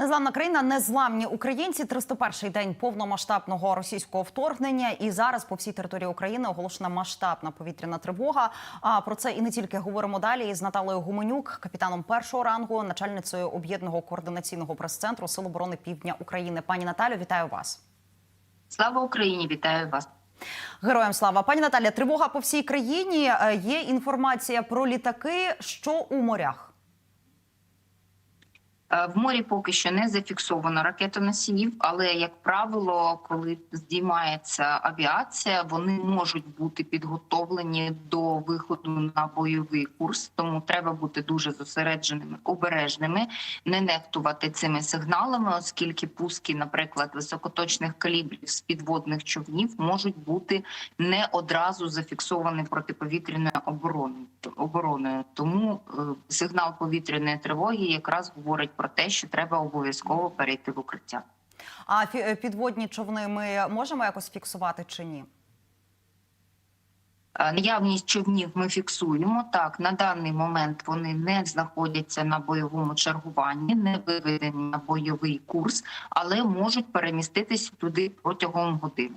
Незламна країна, незламні українці. 301-й день повномасштабного російського вторгнення. І зараз по всій території України оголошена масштабна повітряна тривога. А про це і не тільки говоримо далі із Наталею Гуменюк, капітаном першого рангу, начальницею об'єднаного координаційного прес-центру Сил оборони Півдня України. Пані Наталю, вітаю вас. Слава Україні! Вітаю вас. Героям слава пані Наталя. Тривога по всій країні. Е, Є інформація про літаки, що у морях. Е, В морі поки що не зафіксовано ракетоносіїв, але як правило, коли здіймається авіація, вони можуть бути підготовлені до виходу на бойовий курс. Тому треба бути дуже зосередженими, обережними, не нехтувати цими сигналами, оскільки пуски, наприклад, високоточних калібрів з підводних човнів можуть бути не одразу зафіксовані протиповітряною обороною. Тому е, сигнал повітряної тривоги якраз говорить про те, що треба обов'язково перейти в укриття. А е, підводні човни ми можемо якось фіксувати чи ні? Е, Наявність човнів ми фіксуємо. Так, на даний момент вони не знаходяться на бойовому чергуванні, не виведені на бойовий курс, але можуть переміститися туди протягом години.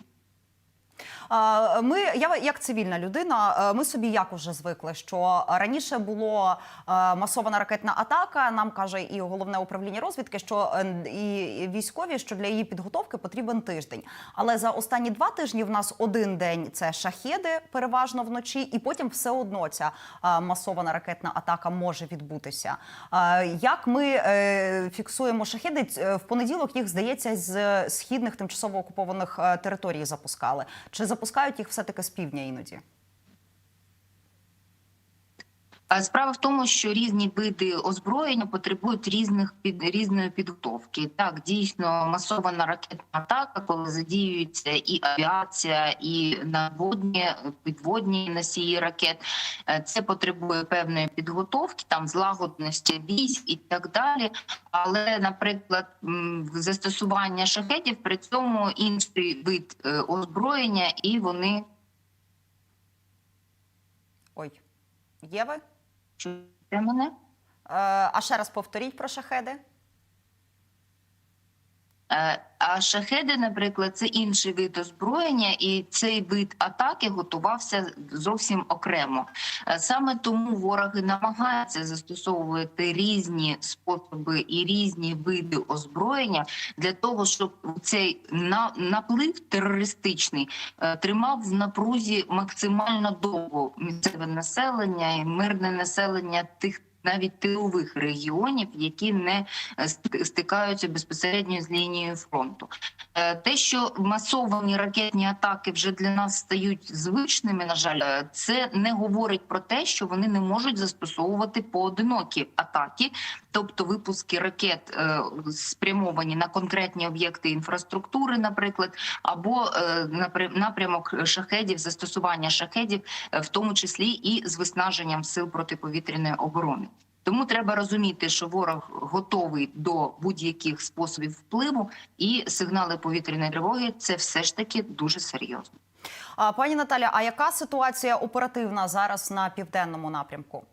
Ми, я як цивільна людина, е, ми собі як уже звикли, що раніше було е, масована ракетна атака. Нам каже і головне управління розвідки, що е, і військові, що для її підготовки потрібен тиждень. Але за останні два тижні в нас один день це шахеди, переважно вночі, і потім все одно ця масована ракетна атака може відбутися. Як ми фіксуємо шахеди в понеділок? Їх здається з східних тимчасово окупованих територій запускали. Чи запускають їх все таки з півдня іноді? А Справа в тому, що різні види озброєння потребують різних під різної підготовки. Так, дійсно масована ракетна атака, коли задіюється і авіація, і надводні підводні носії ракет. Е, Це потребує певної підготовки, там злагодності військ і так далі. Але, наприклад, застосування шахетів при цьому інший вид е, озброєння, і вони Ой, є ви? Чуєте мене? Е, А ще раз повторіть про шахеди. Е, А шахеди, наприклад, це інший вид озброєння, і цей вид атаки готувався зовсім окремо. Е, Саме тому вороги намагаються застосовувати різні способи і різні види озброєння для того, щоб цей наплив терористичний е, тримав в напрузі максимально довго місцеве населення і мирне населення тих. Навіть тилових регіонів, які не е, стикаються безпосередньо з лінією фронту, Е, те, що масовані ракетні атаки вже для нас стають звичними, на жаль, е, це не говорить про те, що вони не можуть застосовувати поодинокі атаки, тобто випуски ракет е, спрямовані на конкретні об'єкти інфраструктури, наприклад, або е, напря- напрямок шахедів, застосування шахедів, е, в тому числі і з виснаженням сил протиповітряної оборони. Тому треба розуміти, що ворог готовий до будь-яких способів впливу, і сигнали повітряної тривоги це все ж таки дуже серйозно. Пані Наталя, а яка ситуація оперативна зараз на південному напрямку?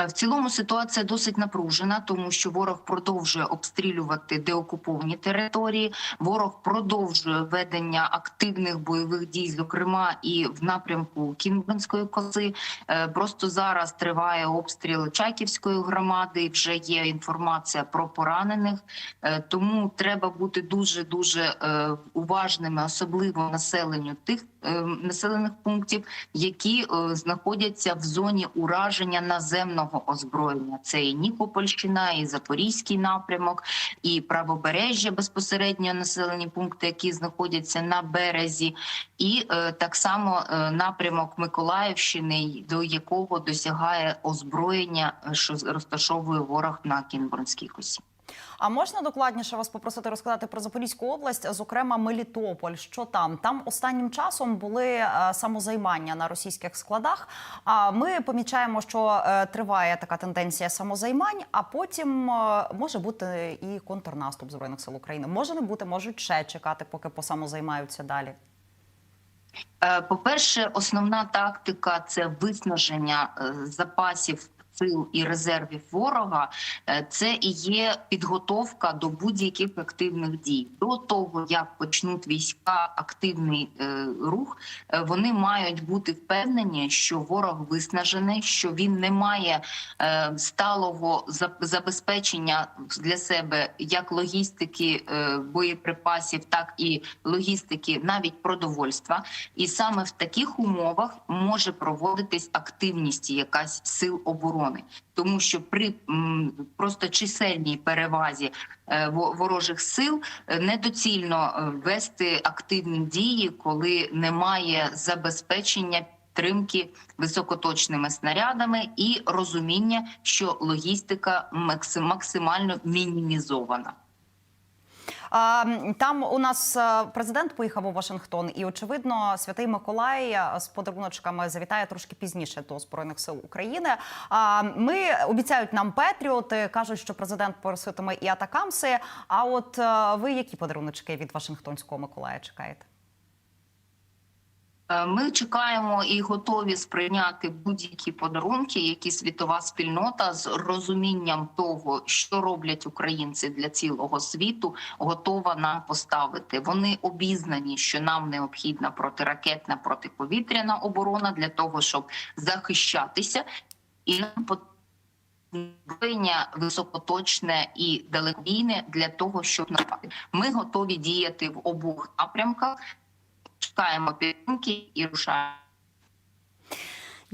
Е, В цілому ситуація досить напружена, тому що ворог продовжує обстрілювати деокуповані території. Ворог продовжує ведення активних бойових дій, зокрема і в напрямку Кінбурнської коси. Е, Просто зараз триває обстріл Чайківської громади. Вже є інформація про поранених, Е, тому треба бути дуже дуже уважними, особливо населенню тих населених пунктів, які знаходяться в зоні ураження наземного озброєння. Це і Нікопольщина, і Запорізький напрямок, і правобережжя безпосередньо населені пункти, які знаходяться на березі, і е, так само е, напрямок Миколаївщини, до якого досягає озброєння, е, що розташовує ворог на Кінбурнській косі. А можна докладніше вас попросити розказати про Запорізьку область, зокрема Мелітополь? Що там? Там останнім часом були е, самозаймання на російських складах. А ми помічаємо, що е, триває така тенденція самозаймань, а потім е, може бути і контрнаступ збройних сил України. Може не бути, можуть ще чекати, поки посамозаймаються далі. Е, По-перше, основна тактика це виснаження запасів сил і резервів ворога, е, це і є підготовка до будь-яких активних дій. До того як почнуть війська активний е, рух, е, вони мають бути впевнені, що ворог виснажений, що він не має сталого забезпечення для себе як логістики боєприпасів, так і логістики навіть продовольства. І саме в таких умовах може проводитись активність якась сил оборони, тому що при просто чисельній перевазі е, ворожих сил е, недоцільно е, вести активні дії, коли немає забезпечення. Підтримки високоточними снарядами і розуміння, що логістика максимально мінімізована. Там у нас е, президент поїхав у Вашингтон, і очевидно, святий Миколай е, з подаруночками завітає трошки пізніше до збройних сил України. А ми обіцяють нам Петріоти, кажуть, що президент проситиме і атакамси. А от е, ви які подаруночки від Вашингтонського Миколая чекаєте? Е, Ми чекаємо і готові сприйняти будь-які подарунки, які світова спільнота з розумінням того, що роблять українці для цілого світу, готова нам поставити. Вони обізнані, що нам необхідна протиракетна протиповітряна оборона для того, щоб захищатися, і нам потрібно високоточне і далекобійне для того, щоб напати. Ми готові діяти в обох напрямках. Чекаємо підтримки і рушаємо.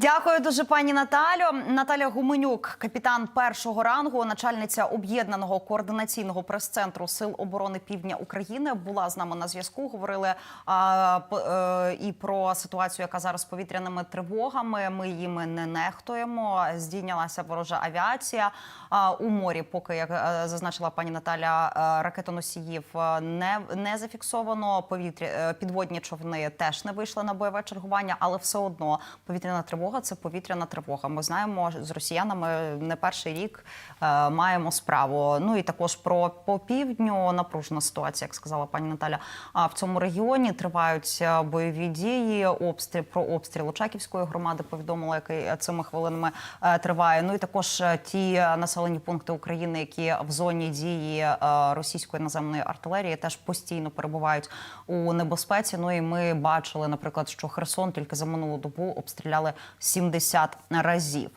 Дякую дуже, пані Наталю. Наталя Гуменюк, капітан першого рангу, начальниця об'єднаного координаційного прес-центру Сил оборони Півдня України, була з нами на зв'язку. Говорили а, п- е, і про ситуацію, яка зараз з повітряними тривогами. Ми їми не нехтуємо. Здійнялася ворожа авіація а, у морі. Поки як е, зазначила пані Наталя, е, ракетоносіїв не, не зафіксовано. Повітря підводні човни теж не вийшли на бойове чергування, але все одно повітряна тривога це повітряна тривога. Ми знаємо з росіянами не перший рік е, маємо справу. Ну і також про по півдню напружена ситуація, як сказала пані Наталя. А в цьому регіоні тривають е, бойові дії. Обстріл про обстріл Очаківської громади повідомили, який цими хвилинами е, триває. Ну і також ті населені пункти України, які в зоні дії російської наземної артилерії, теж постійно перебувають у небезпеці. Ну і ми бачили, наприклад, що Херсон тільки за минулу добу обстріляли 70 разів.